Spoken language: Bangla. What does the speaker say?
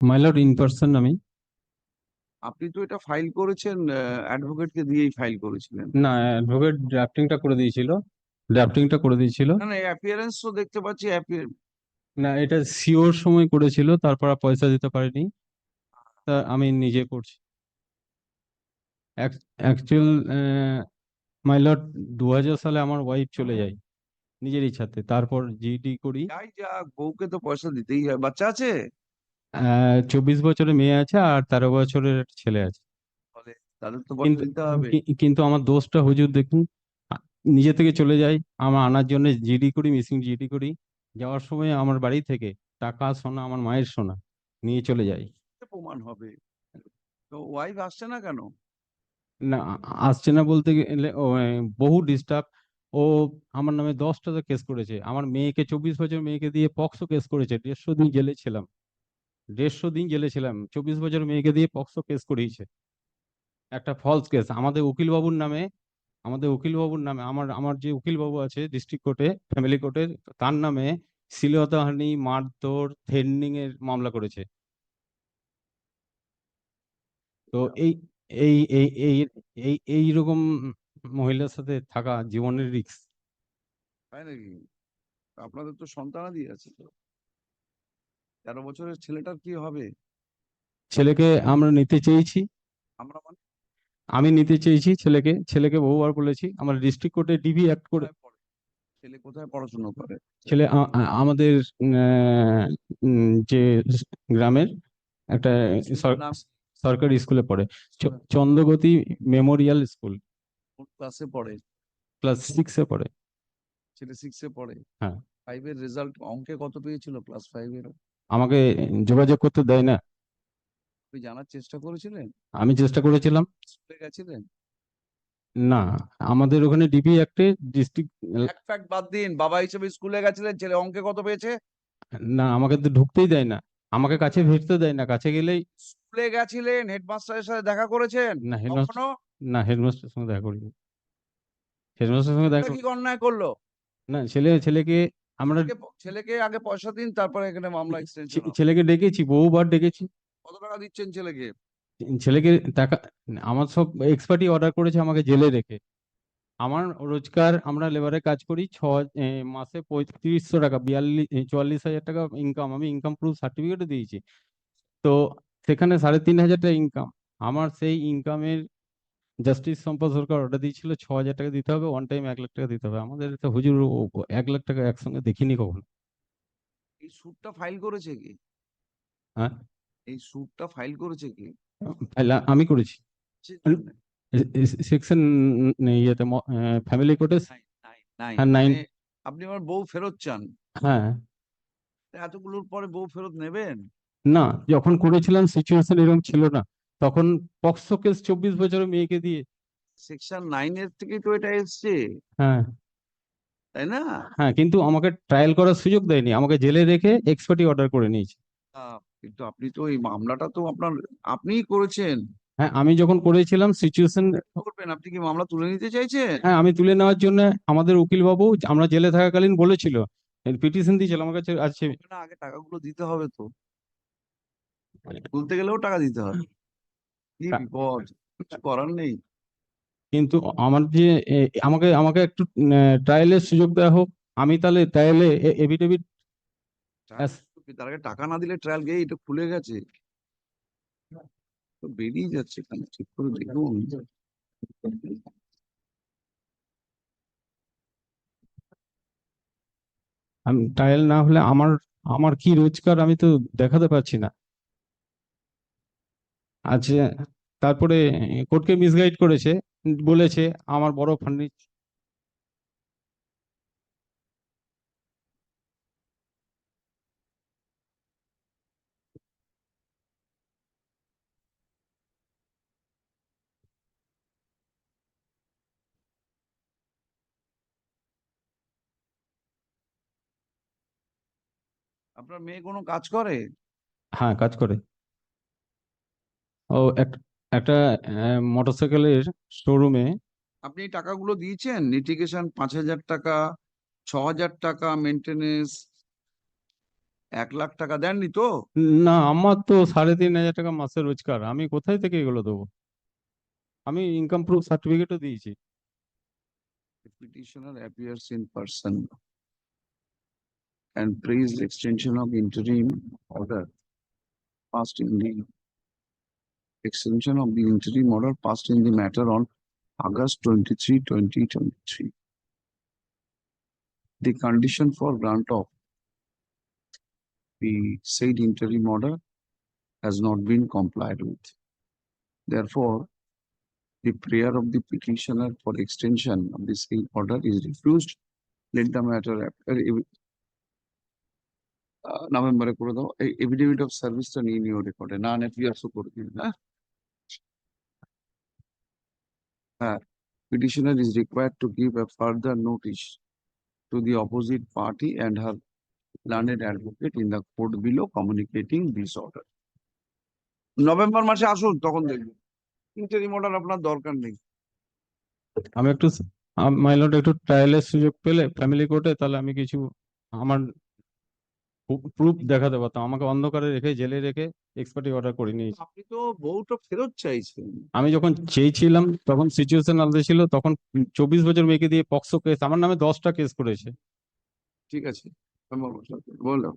মাই লর্ড ইন পার্সন আমি। আপনি তো এটা ফাইল করেছেন অ্যাডভোকেটকে দিয়েই ফাইল করেছিলেন। না অ্যাডভোকেট ড্রাফটিংটা করে দিয়েছিল। ড্রাফটিংটা করে দিয়েছিল। না না অ্যাপিয়ারেন্স তো দেখতে পাচ্ছি না এটা সিওর সময় করেছিল তারপর পয়সা দিতে পারেনি। তা আমি নিজে করছি। অ্যাকচুয়াল মাই লর্ড দু হাজার সালে আমার ওয়াইফ চলে যায় নিজের ইচ্ছাতে। তারপর জিডি করি। যাই যা বউকে তো পয়সা দিতেই হয়। বাচ্চা আছে? চব্বিশ বছরের মেয়ে আছে আর তেরো বছরের একটা ছেলে আছে। তাদের তো কিন্তু দিতে হবে। কি- কিন্তু আমার দোষটা হুজুর দেখুন আ- নিজে থেকে চলে যাই আমার আনার জন্য জিডি করি মিসিং জিডি করি যাওয়ার সময় আমার বাড়ি থেকে টাকা সোনা আমার মায়ের সোনা নিয়ে চলে যাই। প্রমাণ হবে। তো ওয়াইফ আসছে না কেন? না আ- আসছে না বলতে গেলে ও, এ, বহু ডিস্টার্ব ও আমার নামে দশটা কেস করেছে। আমার মেয়েকে চব্বিশ বছর মেয়েকে দিয়ে পক্সো কেস করেছে। দেড়শো দিন জেলে ছিলাম। দেড়শো দিন জেলে ছিলাম। চব্বিশ বছর মেয়েকে দিয়ে পক্সো কেস করিয়েছে। একটা ফলস কেস আমাদের উকিল বাবুর নামে আমাদের উকিল বাবুর নামে আমার আমার যে উকিল বাবু আছে ডিস্ট্রিক্ট কোর্টে ফ্যামিলি কোর্টে তার নামে শ্লীলতাহানি মারধর থ্রেটনিং এর মামলা করেছে। তো এই এই এই এই এই এইরকম মহিলার সাথে থাকা জীবনের রিস্ক তাই নাকি আপনাদের তো সন্তানাদি আছে। তো তেরো বছরের ছেলেটার কি হবে? ছেলেকে আমরা নিতে চেয়েছি। আমরা মানে? আমি নিতে চেয়েছি ছেলেকে। ছেলেকে বহুবার বলেছি। আমরা ডিস্ট্রিক্ট কোর্টে ডিবি অ্যাক্ট করে ছেলে কোথায় পড়াশোনা করে? ছেলে আমাদের যে গ্রামের একটা সরকারি স্কুলে পড়ে। Chandragati memorial school. ক্লাসে পড়ে? ক্লাস সিক্সে পড়ে। ছেলে সিক্সে পড়ে? হ্যাঁ। ফাইভের রেজাল্ট অঙ্কে কত পেয়েছিল? ক্লাস ফাইভের আমাকে যোগাযোগ করতে দেয় না। আপনি জানার চেষ্টা করেছিলেন? আমি চেষ্টা করেছিলাম। স্কুলে গেছিলেন? না আমাদের ওখানে ডিবি অ্যাক্টে ডিস্ট্রিক্ট এক ফ্যাক্ট বাদ দিন বাবা হিসেবে স্কুলে গেছিলেন ছেলে অঙ্কে কত পেয়েছে? না আমাকে তো ঢুকতেই দেয় না। আমাকে কাছে ভিড়তে দেয় না কাছে গেলেই স্কুলে গেছিলেন হেডমাস্টারের সাথে দেখা করেছেন? না হেডমাস্টার কখনো? না হেডমাস্টারের সঙ্গে দেখা করিনি। হেডমাস্টারের সঙ্গে দেখা কি অন্যায় করল? না ছেলে ছেলেকে আমরা ছেলেকে আগে পয়সা দিন তারপরে এখানে মামলা এক্সটেনশন ছেলেকে ডেকেছি বহুবার ডেকেছি। কত টাকা দিচ্ছেন ছেলেকে? ছেলেকে টাকা আমার সব এক্সপার্টই অর্ডার করেছে আমাকে জেলে রেখে। আমার রোজগার আমরা লেবারে কাজ করি ছ মাসে পঁয়ত্রিশশো টাকা বিয়াল্লিশ চুয়াল্লিশ হাজার টাকা ইনকাম আমি ইনকাম প্রুফ সার্টিফিকেটও দিয়েছি। তো সেখানে সাড়ে তিন হাজার টাকা ইনকাম আমার সেই ইনকামের জাস্টিস সম্পদ সরকার অর্ডার দিয়েছিল ছ হাজার টাকা দিতে হবে ওয়ান টাইম এক লাখ টাকা দিতে হবে। আমাদের তো হুজুর এক লাখ টাকা একসঙ্গে দেখিনি কখনো। এই স্যুটটা ফাইল করেছে কি? হ্যাঁ? এই স্যুটটা ফাইল করেছে কি? আমি করেছি? সেকশন ইয়েতে ফ্যামিলি কোর্টে। হ্যাঁ, nine। মানে আপনি আমার বউ ফেরত চান। হ্যাঁ। এতগুলোর পরে বউ ফেরত নেবেন? না যখন করেছিলাম সিচুয়েশন এরকম ছিল না। তখন পক্সো কেস চব্বিশ বছরের মেয়েকে দিয়ে। সেকশন নাইন এর থেকেই তো এটা এসছে। হ্যাঁ। তাই না? হ্যাঁ কিন্তু আমাকে ট্রায়াল করার সুযোগ দেয়নি। আমাকে জেলে রেখে এক্সপার্টি অর্ডার করে নিয়েছে। কিন্তু আপনি তো এই মামলাটা তো আপনার আপনিই করেছেন। হ্যাঁ আমি যখন করেছিলাম সিচুয়েশন করবেন? আপনি কি মামলা তুলে নিতে চাইছেন? হ্যাঁ আমি তুলে নেওয়ার জন্য আমাদের উকিল বাবু আমরা জেলে থাকাকালীন বলেছিল। পিটিশন দিয়েছিল আমার কাছে আছে না আগে টাকাগুলো দিতে হবে তো। তুলতে গেলেও টাকা দিতে হবে। কি বিপদ? কিছু করার নেই। কিন্তু আমার যে আমাকে আমাকে একটু ট্রায়ালের সুযোগ দেওয়া হোক। আমি তাহলে ট্রায়ালে Trial তার আগে টাকা না দিলে ট্রায়াল গিয়ে এটা খুলে গেছে? তো বেরিয়ে যাচ্ছে কেন? ঠিক করে দেখুন। আমি ট্রায়াল না হলে আমার আমার কি রোজগার আমি তো দেখাতে পারছি না। আচ্ছা তারপরে কোর্টকে মিসগাইড করেছে বলেছে আমার বড় ফার্নিচার আপনার মেয়ে কোনো কাজ করে? হ্যাঁ কাজ করে। ও এক- একটা মোটরসাইকেলের শোরুমে আপনি টাকাগুলো দিয়েছেন লিটিগেশন পাঁচ হাজার টাকা ছ হাজার টাকা মেনটেনেন্স এক লাখ টাকা দেননি তো? না আমার তো সাড়ে তিন হাজার টাকা মাসে রোজগার আমি কোথায় থেকে এগুলো দেবো? আমি ইনকাম প্রুফ সার্টিফিকেটও দিয়েছি। Petitioner appears in person and praised extension of interim order passed in the extension of the interim order passed in the matter on August 23, 2023. The condition for grant of the said interim order has not been complied with. Therefore, the prayer of the petitioner for extension of the same order is refused. Let the matter appear নভেম্বরে করে দাও এই এভিডেভিট অফ সার্ভিসটা নিয়ে নিও রেকর্ডে না নেট পিয়ার্সও করে দিন হ্যাঁ। হ্যাঁ petitioner is required to give a further notice to the opposite party and her learned advocate in the court below communicating this order. November মাসে আসুন তখন দেখবেন। ইন্টারিম অর্ডার আপনার দরকার নেই। আমি একটু মাইলট একটু ট্রায়ালের সুযোগ পেলে ফ্যামিলি কোর্টে তাহলে আমি কিছু আমার প্রুফ দেখাতে পারতাম। আমাকে অন্ধকারে রেখে জেলে রেখে এক্সপার্টি অর্ডার করে নিয়েছি। আপনি তো বউটা ফেরত চাইছেন। আমি যখন চেয়েছিলাম তখন সিচুয়েশন আলাদা ছিল তখন চব্বিশ বছর মেয়েকে দিয়ে পক্সো কেস আমার নামে দশটা কেস করেছে। ঠিক আছে বলো।